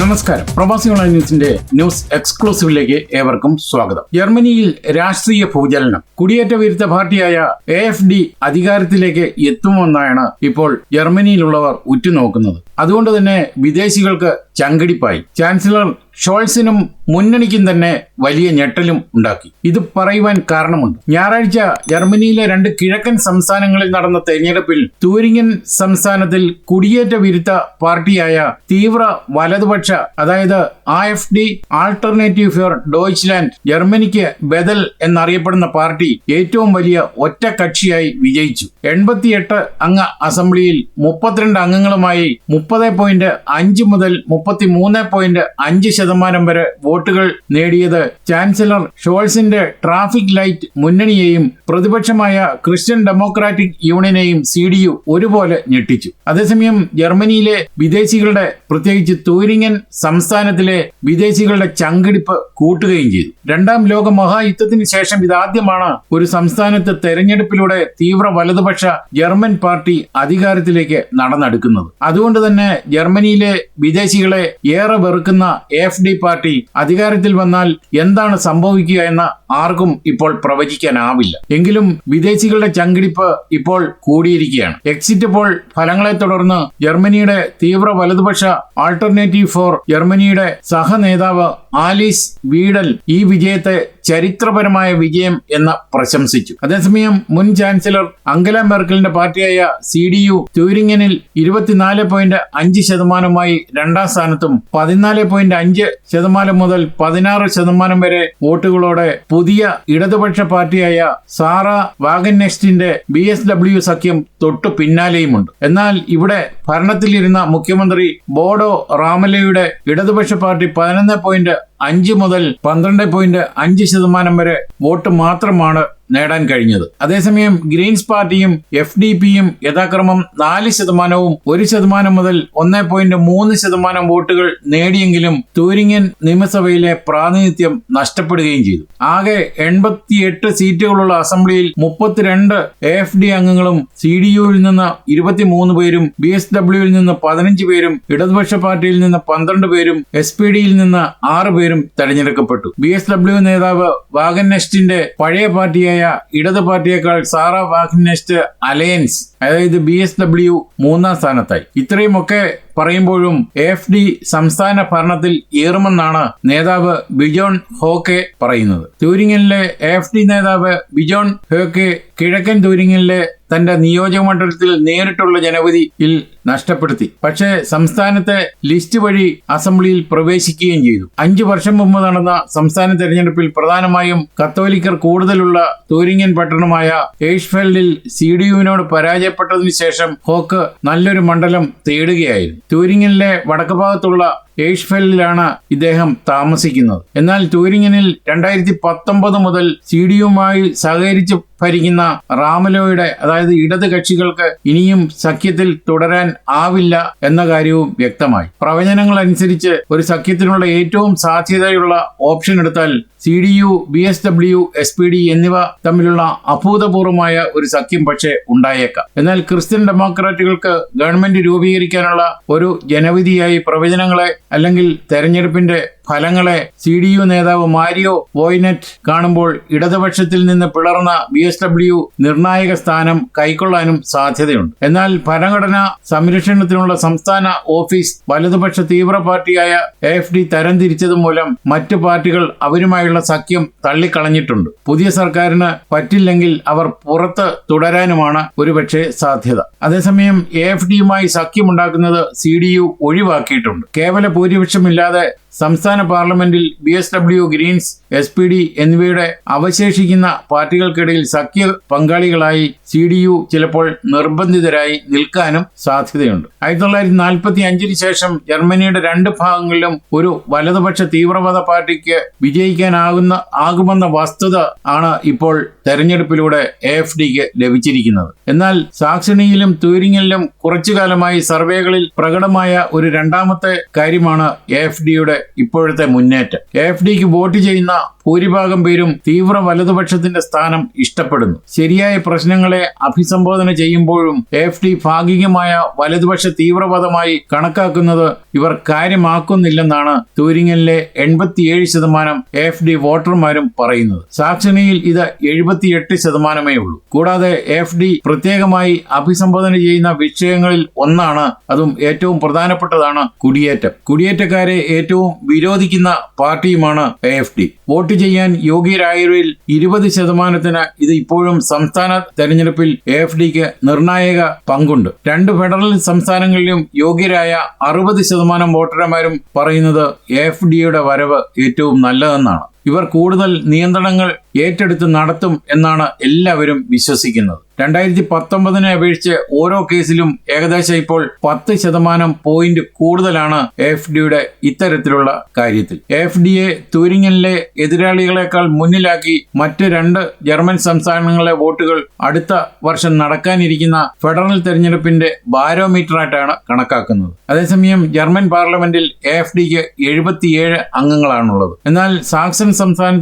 നമസ്കാരം. പ്രവാസി ഓൺലൈൻ ന്യൂസിന്റെ ന്യൂസ് എക്സ്ക്ലൂസീവിലേക്ക് ഏവർക്കും സ്വാഗതം. ജർമ്മനിയിൽ രാഷ്ട്രീയ ഭൂചലനം. കുടിയേറ്റ വിരുദ്ധ പാർട്ടിയായ എ എഫ് ഡി അധികാരത്തിലേക്ക് എത്തുമെന്നാണ് ഇപ്പോൾ ജർമ്മനിയിലുള്ളവർ ഉറ്റുനോക്കുന്നത്. അതുകൊണ്ട് തന്നെ വിദേശികൾക്ക് ചങ്കടിപ്പായി. ചാൻസലർ ഷോൾസിനും മുന്നണിക്കും തന്നെ വലിയ ഞെട്ടലും ഉണ്ടാക്കി. ഇത് പറയുവാൻ കാരണമുണ്ട്. ഞായറാഴ്ച ജർമ്മനിയിലെ രണ്ട് കിഴക്കൻ സംസ്ഥാനങ്ങളിൽ നടന്ന തെരഞ്ഞെടുപ്പിൽ തൂരിങ്ങൻ സംസ്ഥാനത്തിൽ കുടിയേറ്റ വിരുദ്ധ പാർട്ടിയായ തീവ്ര വലതുപക്ഷ അതായത് ആ F D alternative for Deutschland ജർമ്മനിക്ക് ബദൽ എന്നറിയപ്പെടുന്ന പാർട്ടി ഏറ്റവും വലിയ ഒറ്റ കക്ഷിയായി വിജയിച്ചു. എൺപത്തിയെട്ട് അംഗ അസംബ്ലിയിൽ മുപ്പത്തിരണ്ട് അംഗങ്ങളുമായി മുപ്പത് പോയിന്റ് അഞ്ച് മുതൽ മുപ്പത്തി മൂന്ന് പോയിന്റ് അഞ്ച് ശതമാനം വരെ വോട്ടുകൾ നേടിയത് ചാൻസലർ ഷോൾസിന്റെ ട്രാഫിക് ലൈറ്റ് മുന്നണിയെയും പ്രതിപക്ഷമായ ക്രിസ്ത്യൻ ഡെമോക്രാറ്റിക് യൂണിയനെയും സി ഡി യു ഒരുപോലെ ഞെട്ടിച്ചു. അതേസമയം ജർമ്മനിയിലെ വിദേശികളുടെ പ്രത്യേകിച്ച് തൂരിങ്ങൻ സംസ്ഥാനത്തിലെ വിദേശികളുടെ ചങ്കിടിപ്പ് കൂട്ടുകയും ചെയ്തു. രണ്ടാം ലോക മഹായുദ്ധത്തിന് ശേഷം ഇതാദ്യമാണ് ഒരു സംസ്ഥാനത്ത് തെരഞ്ഞെടുപ്പിലൂടെ തീവ്ര വലതുപക്ഷ ജർമ്മൻ പാർട്ടി അധികാരത്തിലേക്ക് നടന്നെടുക്കുന്നത്. അതുകൊണ്ട് തന്നെ ജർമ്മനിയിലെ വിദേശികളെ ഏറെ വെറുക്കുന്ന എഫ് ഡി പാർട്ടി അധികാരത്തിൽ വന്നാൽ എന്താണ് സംഭവിക്കുക എന്ന് ആർക്കും ഇപ്പോൾ പ്രവചിക്കാനാവില്ല. എങ്കിലും വിദേശികളുടെ ചങ്കിടിപ്പ് ഇപ്പോൾ കൂടിയിരിക്കുകയാണ്. എക്സിറ്റ് പോൾ ഫലങ്ങളെ തുടർന്ന് ജർമ്മനിയുടെ തീവ്ര വലതുപക്ഷ ആൾട്ടർനേറ്റീവ് ഫോർ ജർമ്മനിയുടെ സഹനേതാവ് ആലീസ് വീഡൽ ഈ വിജയത്തെ ചരിത്രപരമായ വിജയം എന്ന് പ്രശംസിച്ചു. അതേസമയം മുൻ ചാൻസലർ അങ്കല മെർക്കലിന്റെ പാർട്ടിയായ സി ഡി യു ട്യൂരിങ്ങനിൽ ഇരുപത്തിനാല് പോയിന്റ് അഞ്ച് ശതമാനമായി രണ്ടാം സ്ഥാനത്തും പതിനാല് പോയിന്റ് അഞ്ച് ശതമാനം മുതൽ പതിനാറ് ശതമാനം വരെ വോട്ടുകളോടെ പുതിയ ഇടതുപക്ഷ പാർട്ടിയായ സാറ വാഗൻ നെക്സ്റ്റിന്റെ ബി എസ് ഡബ്ല്യു സഖ്യം തൊട്ടു പിന്നാലെയുമുണ്ട്. എന്നാൽ ഇവിടെ ഭരണത്തിലിരുന്ന മുഖ്യമന്ത്രി ബോഡോ റാമലയുടെ ഇടതുപക്ഷ പാർട്ടി പതിനൊന്ന് പോയിന്റ് അഞ്ച് മുതൽ പന്ത്രണ്ട് പോയിന്റ് അഞ്ച് ശതമാനം വരെ വോട്ട് മാത്രമാണ് നേടാൻ കഴിഞ്ഞത്. അതേസമയം ഗ്രീൻസ് പാർട്ടിയും എഫ് ഡി പിയും യഥാക്രമം നാല് ശതമാനവും ഒരു ശതമാനം മുതൽ ഒന്നേ പോയിന്റ് മൂന്ന് ശതമാനം വോട്ടുകൾ നേടിയെങ്കിലും തൂരിങ്ങൻ നിയമസഭയിലെ പ്രാതിനിധ്യം നഷ്ടപ്പെടുകയും ചെയ്തു. ആകെ എൺപത്തിയെട്ട് സീറ്റുകളുള്ള അസംബ്ലിയിൽ മുപ്പത്തിരണ്ട് എ എഫ് ഡി അംഗങ്ങളും സി ഡി യുവിൽ നിന്ന് ഇരുപത്തിമൂന്ന് പേരും ബി എസ് ഡബ്ല്യുവിൽ നിന്ന് പതിനഞ്ച് പേരും ഇടതുപക്ഷ പാർട്ടിയിൽ നിന്ന് പന്ത്രണ്ട് പേരും എസ് പി ഡിയിൽ നിന്ന് ആറ് പേരും തെരഞ്ഞെടുക്കപ്പെട്ടു. ബി എസ് ഡബ്ല്യു നേതാവ് വാഗൻ നെസ്റ്റിന്റെ പഴയ പാർട്ടിയായ ഇടത് പാർട്ടിയേക്കാൾ സാറ വാഗ്നിസ്റ്റ് അലയൻസ് അതായത് ബി എസ് ഡബ്ല്യു മൂന്നാം സ്ഥാനത്തായി. ഇത്രയുമൊക്കെ പറയുമ്പോഴും എഫ് ഡി സംസ്ഥാന ഭരണത്തിൽ ഏറുമെന്നാണ് നേതാവ് ബിജോൺ ഹോക്കെ പറയുന്നത്. തൂരിങ്ങനിലെ എഫ് ഡി നേതാവ് ബിജോൺ ഹോക്കെ കിഴക്കൻ തൂരിങ്ങനിലെ തന്റെ നിയോജക മണ്ഡലത്തിൽ നേരിട്ടുള്ള ജനവിധിയിൽ നഷ്ടപ്പെടുത്തി. പക്ഷേ സംസ്ഥാനത്തെ ലിസ്റ്റ് വഴി അസംബ്ലിയിൽ പ്രവേശിക്കുകയും ചെയ്തു. അഞ്ചു വർഷം മുമ്പ് നടന്ന സംസ്ഥാന തെരഞ്ഞെടുപ്പിൽ പ്രധാനമായും കത്തോലിക്കർ കൂടുതലുള്ള തൂരിങ്ങൻ പട്ടണമായ ഏഷ്ഫെൽഡിൽ സി ഡി യുവിനോട് പരാജയപ്പെട്ടതിനു ശേഷം ഹോക്ക് നല്ലൊരു മണ്ഡലം തേടുകയായിരുന്നു. തൂരിങ്ങനിലെ വടക്ക് ഭാഗത്തുള്ള ഏഷ്ഫെല്ലിലാണ് ഇദ്ദേഹം താമസിക്കുന്നത്. എന്നാൽ ട്യൂരിങ്ങിനിൽ രണ്ടായിരത്തി പത്തൊമ്പത് മുതൽ സി ഡിയുമായി സഹകരിച്ച് ഭരിക്കുന്ന റാമലോയുടെ അതായത് ഇടത് കക്ഷികൾക്ക് ഇനിയും സഖ്യത്തിൽ തുടരാൻ ആവില്ല എന്ന കാര്യവും വ്യക്തമായി. പ്രവചനങ്ങൾ അനുസരിച്ച് ഒരു സഖ്യത്തിനുള്ള ഏറ്റവും സാധ്യതയുള്ള ഓപ്ഷൻ എടുത്താൽ C D U B S W S P D എന്നിവ തമ്മിലുള്ള അഭൂതപൂർവമായ ഒരു സഖ്യം പക്ഷേ ഉണ്ടായേക്കാം. എന്നാൽ ക്രിസ്ത്യൻ ഡെമോക്രാറ്റുകൾക്ക് ഗവൺമെന്റ് രൂപീകരിക്കാനുള്ള ഒരു ജനവിധിയായി പ്രവചനങ്ങളെ അല്ലെങ്കിൽ തെരഞ്ഞെടുപ്പിന്റെ ഫലങ്ങളെ സി ഡി യു നേതാവ് മാരിയോ വോയ്നെറ്റ് കാണുമ്പോൾ ഇടതുപക്ഷത്തിൽ നിന്ന് പിളർന്ന ബി എസ് ഡബ്ല്യു നിർണായക സ്ഥാനം കൈക്കൊള്ളാനും സാധ്യതയുണ്ട്. എന്നാൽ ഭരണഘടനാ സംരക്ഷണത്തിനുള്ള സംസ്ഥാന ഓഫീസ് വലതുപക്ഷ തീവ്ര പാർട്ടിയായ എഫ് ഡി തരംതിരിച്ചത് മൂലം മറ്റു പാർട്ടികൾ അവരുമായുള്ള സഖ്യം തള്ളിക്കളഞ്ഞിട്ടുണ്ട്. പുതിയ സർക്കാരിന് പറ്റില്ലെങ്കിൽ അവർ പുറത്ത് തുടരാനുമാണ് ഒരുപക്ഷെ സാധ്യത. അതേസമയം എ എഫ് ഡിയുമായി സഖ്യമുണ്ടാക്കുന്നത് സി ഡി യു ഒഴിവാക്കിയിട്ടുണ്ട്. കേവല ഭൂരിപക്ഷമില്ലാതെ സംസ്ഥാന പാർലമെന്റിൽ B S W greens S P D എന്നിവയുടെ അവശേഷിക്കുന്ന പാർട്ടികൾക്കിടയിൽ സഖ്യ പങ്കാളികളായി സി ഡി യു ചിലപ്പോൾ നിർബന്ധിതരായി നിൽക്കാനും സാധ്യതയുണ്ട്. ആയിരത്തി തൊള്ളായിരത്തി നാൽപ്പത്തി അഞ്ചിന് ശേഷം ജർമ്മനിയുടെ രണ്ട് ഭാഗങ്ങളിലും ഒരു വലതുപക്ഷ തീവ്രവാദ പാർട്ടിക്ക് വിജയിക്കാനാകുന്ന ആകുമെന്ന വസ്തുത ആണ് ഇപ്പോൾ തെരഞ്ഞെടുപ്പിലൂടെ എ എഫ് ഡിക്ക് ലഭിച്ചിരിക്കുന്നത്. എന്നാൽ സാക്സണിയിലും തൂരിങ്ങിലും കുറച്ചു കാലമായി സർവേകളിൽ പ്രകടമായ ഒരു രണ്ടാമത്തെ കാര്യമാണ് എ എഫ് ഡിയുടെ ഇപ്പോഴത്തെ മുന്നേറ്റം. എഫ് ഡിക്ക് വോട്ട് ചെയ്യുന്ന ഭൂരിഭാഗം പേരും തീവ്ര വലതുപക്ഷത്തിന്റെ സ്ഥാനം ഇഷ്ടപ്പെടുന്നു. ശരിയായ പ്രശ്നങ്ങളെ അഭിസംബോധന ചെയ്യുമ്പോഴും എഫ് ഡി ഭാഗികമായ വലതുപക്ഷ തീവ്രവാദമായി കണക്കാക്കുന്നത് ഇവർ കാര്യമാക്കുന്നില്ലെന്നാണ് തൂരിങ്ങലിലെ എൺപത്തിയേഴ് ശതമാനം എഫ് ഡി വോട്ടർമാരും പറയുന്നത്. സാക്ഷണിയിൽ ഇത് എഴുപത്തിയെട്ട് ശതമാനമേ ഉള്ളൂ. കൂടാതെ എഫ് ഡി പ്രത്യേകമായി അഭിസംബോധന ചെയ്യുന്ന വിഷയങ്ങളിൽ ഒന്നാണ് അതും ഏറ്റവും പ്രധാനപ്പെട്ടതാണ് കുടിയേറ്റം. കുടിയേറ്റക്കാരെ ഏറ്റവും വിരോധിക്കുന്ന പാർട്ടിയുമാണ് എ എഫ് ഡി വോട്ട് ചെയ്യാൻ യോഗ്യരായവരിൽ ഇരുപത് ശതമാനത്തിന് ഇത് ഇപ്പോഴും സംസ്ഥാന തെരഞ്ഞെടുപ്പിൽ എ എഫ് ഡിക്ക് നിർണായക പങ്കുണ്ട്. രണ്ട് ഫെഡറൽ സംസ്ഥാനങ്ങളിലും യോഗ്യരായ അറുപത് ശതമാനം വോട്ടർമാരും പറയുന്നത് എ എഫ് ഡിയുടെ വരവ് ഏറ്റവും നല്ലതെന്നാണ്. ഇവർ കൂടുതൽ നിയന്ത്രണങ്ങൾ ഏറ്റെടുത്ത് നടത്തും എന്നാണ് എല്ലാവരും വിശ്വസിക്കുന്നത്. രണ്ടായിരത്തി പത്തൊമ്പതിനെ അപേക്ഷിച്ച് ഓരോ കേസിലും ഏകദേശം ഇപ്പോൾ പത്ത് ശതമാനം പോയിന്റ് കൂടുതലാണ് എഫ് ഡിയുടെ ഇത്തരത്തിലുള്ള കാര്യത്തിൽ. എഫ് ഡി എ തൂരിങ്ങലിലെ എതിരാളികളെക്കാൾ മുന്നിലാക്കി മറ്റ് രണ്ട് ജർമ്മൻ സംസ്ഥാനങ്ങളിലെ വോട്ടുകൾ അടുത്ത വർഷം നടക്കാനിരിക്കുന്ന ഫെഡറൽ തെരഞ്ഞെടുപ്പിന്റെ ബാരോമീറ്ററായിട്ടാണ് കണക്കാക്കുന്നത്. അതേസമയം ജർമ്മൻ പാർലമെന്റിൽ എഫ് ഡിക്ക് എഴുപത്തിയേഴ് അംഗങ്ങളാണുള്ളത്. എന്നാൽ സാക്സൺ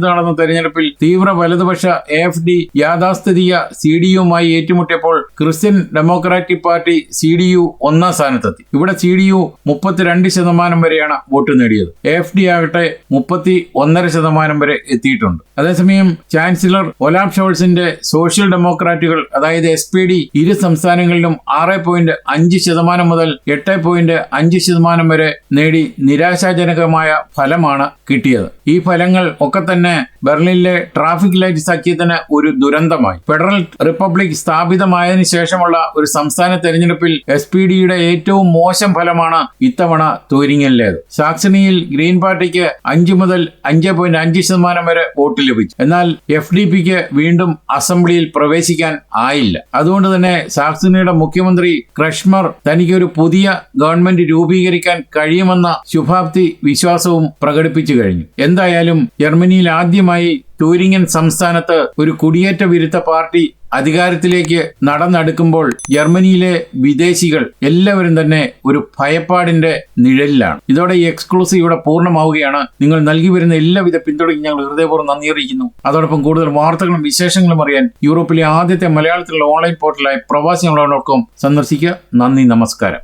നടന്ന തെരഞ്ഞെടുപ്പിൽ തീവ്ര വലതുപക്ഷ എഫ് ഡി യാഥാസ്ഥിതിക സി ഡി യുമായി ഏറ്റുമുട്ടിയപ്പോൾ Christian democratic party C D U ഒന്നാം സ്ഥാനത്തെത്തി. ഇവിടെ സി ഡി യു മുപ്പത്തിരണ്ട് ശതമാനം വരെയാണ് വോട്ട് നേടിയത്. എഫ് ഡി ആകട്ടെ മുപ്പത്തി ഒന്നര ശതമാനം വരെ എത്തിയിട്ടുണ്ട്. അതേസമയം ചാൻസലർ ഒലാം ഷോൾസിന്റെ സോഷ്യൽ ഡെമോക്രാറ്റുകൾ അതായത് എസ് പി ഡി ഇരു സംസ്ഥാനങ്ങളിലും ആറ് പോയിന്റ് അഞ്ച് ശതമാനം മുതൽ എട്ട് പോയിന്റ് അഞ്ച് ശതമാനം വരെ നേടി നിരാശാജനകമായ ഫലമാണ് കിട്ടിയത്. ഈ ഫലങ്ങൾ ഒക്കെ തന്നെ ബെർലിനിലെ ട്രാഫിക് ലൈറ്റ് സഖ്യത്തിന് ഒരു ദുരന്തമായി. ഫെഡറൽ റിപ്പബ്ലിക് സ്ഥാപിതമായതിനു ശേഷമുള്ള ഒരു സംസ്ഥാന തെരഞ്ഞെടുപ്പിൽ എസ് പി ഡിയുടെ ഏറ്റവും മോശം ഫലമാണ് ഇത്തവണ തൂരിങ്ങലിലേത്. സാക്സണിയിൽ ഗ്രീൻ പാർട്ടിക്ക് അഞ്ച് മുതൽ അഞ്ച് പോയിന്റ് അഞ്ച് ശതമാനം വരെ വോട്ട് ലഭിച്ചു. എന്നാൽ എഫ് ഡി പിക്ക് വീണ്ടും അസംബ്ലിയിൽ പ്രവേശിക്കാൻ ആയില്ല. അതുകൊണ്ട് തന്നെ സാക്സണിയുടെ മുഖ്യമന്ത്രി ക്രഷ്മർ തനിക്ക് ഒരു പുതിയ ഗവൺമെന്റ് രൂപീകരിക്കാൻ കഴിയുമെന്ന ശുഭാപ്തി വിശ്വാസവും പ്രകടിപ്പിച്ചു കഴിഞ്ഞു. എന്തായാലും ജർമ്മനിയിൽ ആദ്യമായി ടൂരിങ്ങൻ സംസ്ഥാനത്ത് ഒരു കുടിയേറ്റ വിരുദ്ധ പാർട്ടി അധികാരത്തിലേക്ക് നടന്നെടുക്കുമ്പോൾ ജർമ്മനിയിലെ വിദേശികൾ എല്ലാവരും തന്നെ ഒരു ഭയപ്പാടിന്റെ നിഴലിലാണ്. ഇതോടെ ഈ എക്സ്ക്ലൂസീവ് ഇവിടെ പൂർണമാവുകയാണ്. നിങ്ങൾ നൽകി വരുന്ന എല്ലാവിധ പിന്തുണയ്ക്കും ഞങ്ങൾ ഹൃദയപൂർവം നന്ദി അറിയിക്കുന്നു. അതോടൊപ്പം കൂടുതൽ വാർത്തകളും വിശേഷങ്ങളും അറിയാൻ യൂറോപ്പിലെ ആദ്യത്തെ മലയാളത്തിലുള്ള ഓൺലൈൻ പോർട്ടലായ പ്രവാസി സന്ദർശിക്കുക. നന്ദി നമസ്കാരം.